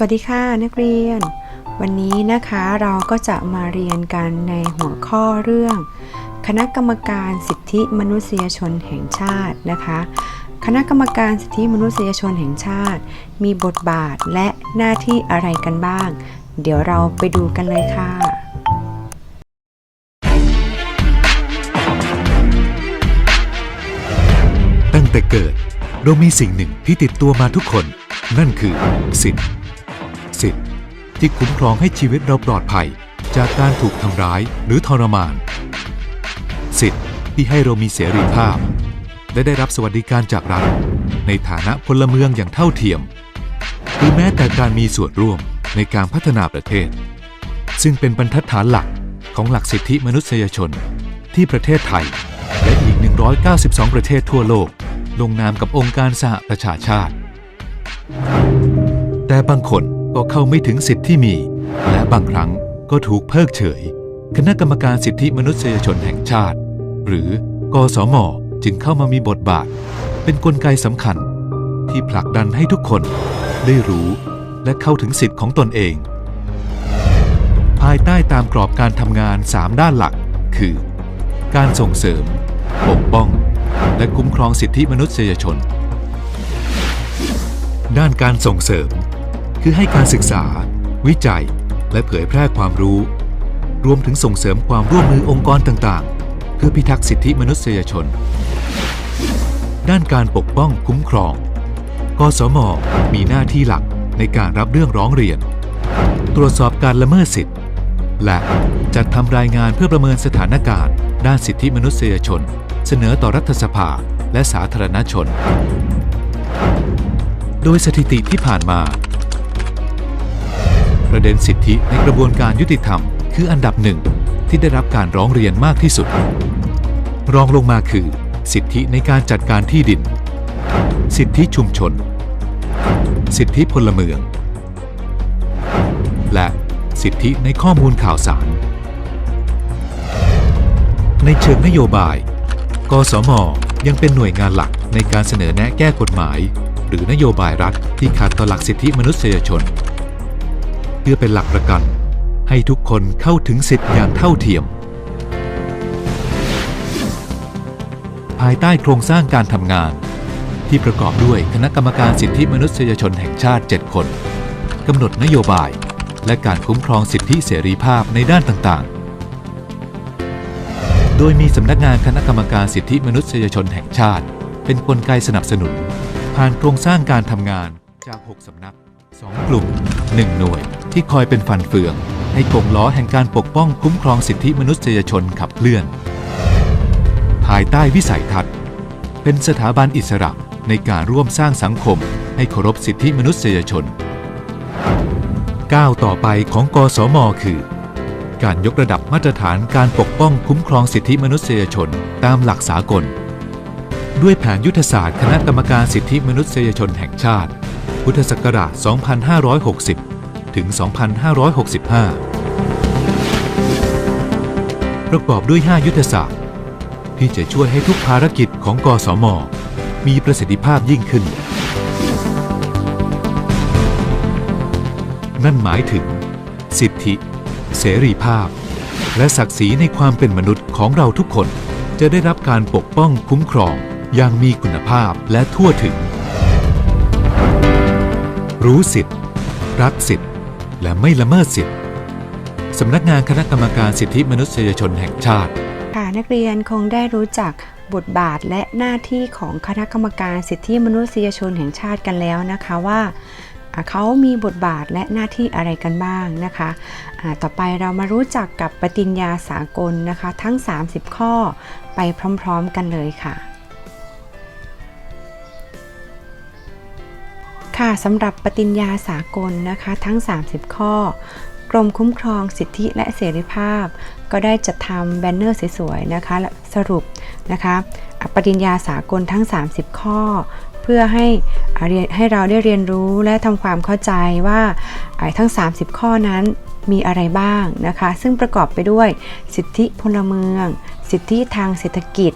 สวัสดีค่ะนักเรียน วันนี้นะคะเราก็จะมาเรียนกันในหัวข้อเรื่อง คณะกรรมการสิทธิมนุษยชนแห่งชาตินะคะ คณะกรรมการสิทธิมนุษยชนแห่งชาติ มีบทบาทและหน้าที่อะไรกันบ้าง เดี๋ยวเราไปดูกันเลยค่ะตั้งแต่เกิดเรามีสิ่งหนึ่งที่ติดตัวมาทุกคน นั่นคือสิทธิ ที่คุ้มครองให้ชีวิตเราปลอดภัย จากการถูกทำร้ายหรือทรมาน สิทธิ์ที่ให้เรามีเสรีภาพ และได้รับสวัสดิการจากรัฐในฐานะพลเมืองอย่างเท่าเทียม หรือแม้แต่การมีส่วนร่วมในการพัฒนาประเทศ ซึ่งเป็นบรรทัดฐานหลักของหลักสิทธิมนุษยชน ที่ประเทศไทย และอีก 192 ประเทศทั่วโลก ลงนามกับองค์การสหประชาชาติ แต่บางคน ก็เข้าไม่ถึงสิทธิที่มี และบางครั้งก็ถูกเพิกเฉย คณะกรรมการสิทธิมนุษยชนแห่งชาติ หรือกสมจึงเข้ามามีบทบาท เป็นนกลไกสำคัญ ที่ผลักดันให้ทุกคนได้รู้และเข้าถึงสิทธิของตนเอง ภายใต้ตามกรอบการทำงาน 3 ด้านหลัก คือ การส่งเสริม ปกป้อง และคุ้มครองสิทธิมนุษยชน ด้านการส่งเสริม คือให้การศึกษา วิจัย และเผยแพร่ความรู้ รวมถึงส่งเสริมความร่วมมือองค์กรต่างๆ เพื่อพิทักษ์สิทธิมนุษยชน ด้านการปกป้องคุ้มครอง กสม มีหน้าที่หลักในการรับเรื่องร้องเรียน ตรวจสอบการละเมิดสิทธิและจัดทำรายงานเพื่อประเมินสถานการณ์ ด้านสิทธิมนุษยชน เสนอต่อรัฐสภาและสาธารณชน โดยสถิติที่ผ่านมา ประเด็นสิทธิในกระบวนการยุติธรรม คืออันดับหนึ่งที่ได้รับการร้องเรียนมากที่สุด รองลงมาคือ สิทธิในการจัดการที่ดิน สิทธิชุมชน สิทธิพลเมือง และสิทธิในข้อมูลข่าวสาร ในเชิงนโยบาย กสมยังเป็นหน่วยงานหลักในการเสนอแนะแก้กฎหมาย หรือนโยบายรัฐที่ขัดต่อหลักสิทธิมนุษยชน พื่อเป็นหลักประกัน ให้ทุกคนเข้าถึงสิทธิอย่างเท่าเทียม ภายใต้โครงสร้างการทำงาน ที่ประกอบด้วยคณะกรรมการสิทธิมนุษยชนแห่งชาติ 7 คนกำหนดนโยบาย และการคุ้มครองสิทธิเสรีภาพในด้านต่างๆ โดยมีสำนักงานคณะกรรมการสิทธิมนุษยชนแห่งชาติ เป็นนกลไกสนับสนุน ผ่านโครงสร้างการทำงานจาก 6 สำนัก 2 กลุ่ม 1 หน่วยที่คอยเป็นฟันเฟือง ให้กงล้อแห่งการปกป้องคุ้มครองสิทธิมนุษยชนขับเคลื่อน ภายใต้วิสัยทัศน์ เป็นสถาบันอิสระในการร่วมสร้างสังคม ให้เคารพสิทธิมนุษยชนก้าวต่อไปของกสมคือ การยกระดับมาตรฐานการปกป้องคุ้มครองสิทธิมนุษยชนตามหลักสากล ด้วยแผนยุทธศาสตร์คณะกรรมการสิทธิมนุษยชนแห่งชาติ พุทธศักราช 2560 ถึง 2565 ประกอบด้วย 5 ยุทธศาสตร์ ที่จะช่วยให้ทุกภารกิจของกสม มีประสิทธิภาพยิ่งขึ้น นั่นหมายถึง สิทธิ เสรีภาพ และศักดิ์ศรีในความเป็นมนุษย์ของเราทุกคนจะได้รับการปกป้องคุ้มครองอย่างมีคุณภาพและทั่วถึง รู้สิทธิ์ รักสิทธิ์ และไม่ละเมิดสิทธิ์สำนักงานคณะกรรมการสิทธิมนุษยชนแห่งชาติ ค่ะนักเรียนคงได้รู้จักบทบาทและหน้าที่ของคณะกรรมการสิทธิมนุษยชนแห่งชาติกันแล้วนะคะว่าเขามีบทบาทและหน้าที่อะไรกันบ้างนะคะอ่าต่อไปเรามารู้จักกับปฏิญญาสากลนะคะ ทั้ง 30 ข้อไปพร้อม ๆ กันเลยค่ะ ค่ะสำหรับปฏิญญาสากลนะคะทั้ง 30 ข้อกรมคุ้มครองสิทธิและเสรีภาพ ก็ได้จัดทำแบนเนอร์สวยๆนะคะสรุปนะคะปฏิญญาสากลทั้ง 30 ข้อ เพื่อให้เรียนให้เราได้เรียนรู้และทำความเข้าใจว่าอะทั้ง 30 ข้อนั้นมีอะไรบ้างนะคะ ซึ่งประกอบไปด้วยสิทธิพลเมือง สิทธิทางเศรษฐกิจ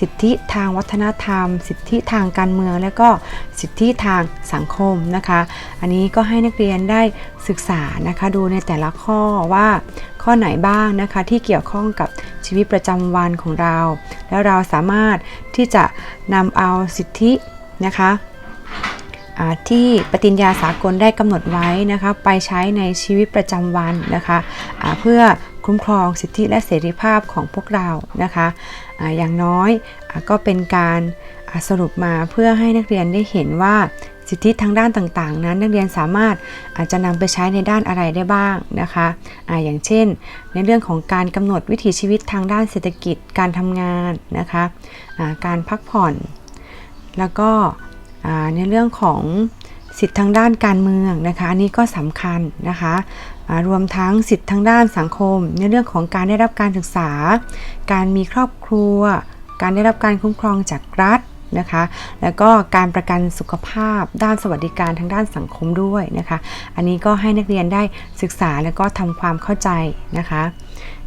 สิทธิทางวัฒนธรรม สิทธิทางการเมือง และก็สิทธิทางสังคมนะคะ อันนี้ก็ให้นักเรียนได้ศึกษานะคะดูในแต่ละข้อว่าข้อไหนบ้างนะคะที่เกี่ยวข้องกับชีวิตประจำวันของเรา แล้วเราสามารถที่จะนำเอาสิทธินะคะที่ปฏิญญาสากลได้กำหนดไว้นะคะไปใช้ในชีวิตประจำวันนะคะอ่าเพื่อ คุ้มครองสิทธิและเสรีภาพของพวกเรานะคะอาอย่างน้อยอก็เป็นการสรุปมาเพื่อให้นักเรียนได้เห็นว่าสิทธิทางด้านต่างๆ นั้นนักเรียนสามารถอาจจะนำไปใช้ในด้านอะไรได้บ้างนะคะอาอย่างเช่น ในเรื่องของการกำหนดวิถีชีวิตทางด้านเศรษฐกิจการทำงานนะคะการพักผ่อน แล้วก็ในเรื่องของสิทธิทางด้านการเมืองนะคะ อันนี้ก็สำคัญนะคะ รวมทั้งสิทธิทางด้านสังคม ในเรื่องของการได้รับการศึกษา การมีครอบครัว การได้รับการคุ้มครองจากรัฐนะคะ แล้วก็การประกันสุขภาพ ด้านสวัสดิการทางด้านสังคมด้วยนะคะ อันนี้ก็ให้นักเรียนได้ศึกษาแล้วก็ทำความเข้าใจนะคะ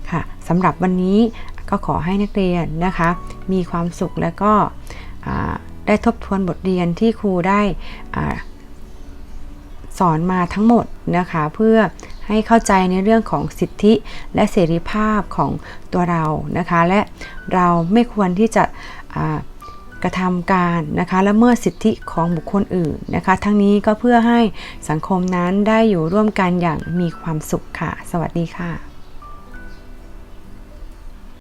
ค่ะสำหรับวันนี้ก็ขอให้นักเรียนนะคะ มีความสุขแล้วก็ได้ทบทวนบทเรียนที่ครูได้อสอนมาทั้งหมดนะคะ เพื่อ ให้เข้าใจในเรื่องของสิทธิและเสรีภาพของตัวเรานะคะ และเราไม่ควรที่จะกระทำการนะคะละเมิดสิทธิของบุคคลอื่นนะคะ ทั้งนี้ก็เพื่อให้สังคมนั้นได้อยู่ร่วมกันอย่างมีความสุขค่ะ สวัสดีค่ะ